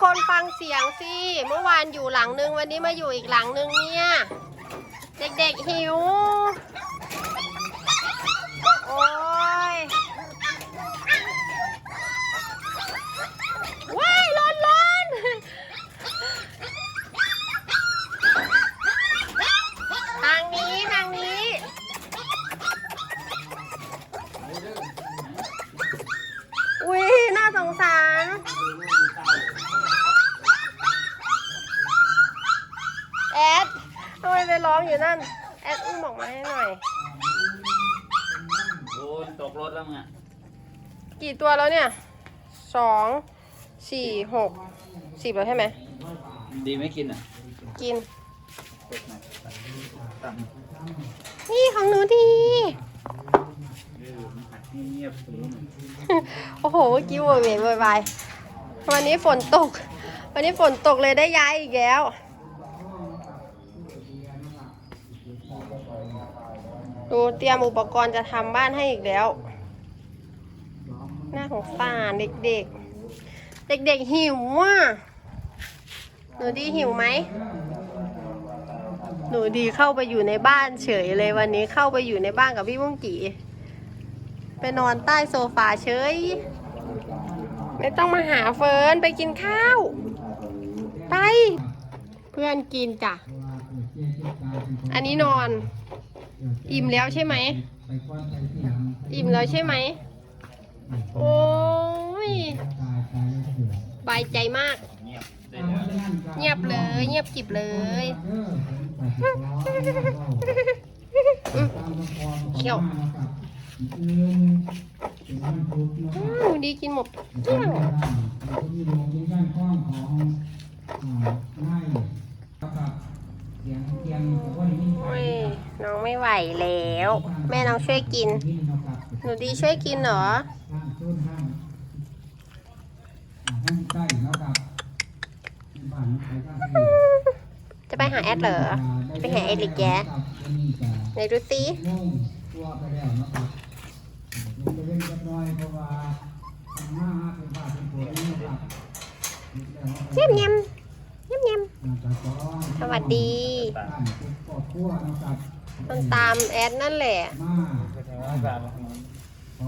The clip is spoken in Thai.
คนฟังเสียงสิ เมื่อวานอยู่หลังนึงวันนี้มาอยู่อีกหลังนึงเนี่ย เด็กๆหิว โอ้ย ว้ายร้อนร้อนทางนี้ทางนี้ อุ้ยน่าสงสาร แอด ทำไมไปร้องอยู่นั่น แอดอุ้มออกมาให้หน่อยโอ้ยตกรถแล้วมึงอะกี่ตัวแล้วเนี่ย สอง สี่หก สิบแล้วใช่ไหม ดีไม่กินอะกินตกหนักตั้งนี่ของหนูดีเออมันหัดเงียบๆสูงโอ้โห เมื่อกี้โวยวายโวยวายวันนี้ฝนตก วันนี้ฝนตกเลยได้ย้ายอีกแล้ว ดูเตรียมอุปกรณ์จะทำบ้านให้อีกแล้ว หน่าสงสารเด็กๆ เด็กๆหิวอะหนูดีหิวไหม หนูดีเข้าไปอยู่ในบ้านเฉยเลยวันนี้เข้าไปอยู่ในบ้านกับพี่บุ้งกีไปนอนใต้โซฟาเฉย ไม่ต้องมาหาเฟิร์นไปกินข้าว ไป เพื่อนกินจ้ะ อันนี้นอน อิ่มแล้วใช่ไหม อิ่มแล้วใช่ไหม โอ้ยบายใจมาก เงียบเลย เงียบเลยเงียบกริบเลย เขี้ยวอืมดีกินหมดเกลี้ยง โอ้ยน้องไม่ไหวแล้ว แม่น้องช่วยกิน หนูดีช่วยกินเหรอจะไปหาแอดเหรอ จะไปหาแอดหรือแกไหนดูสิเงียบเงียบเงียบเงีย สวัสดีมันตามแอดนั่นแหละก็ทำว่าแบบ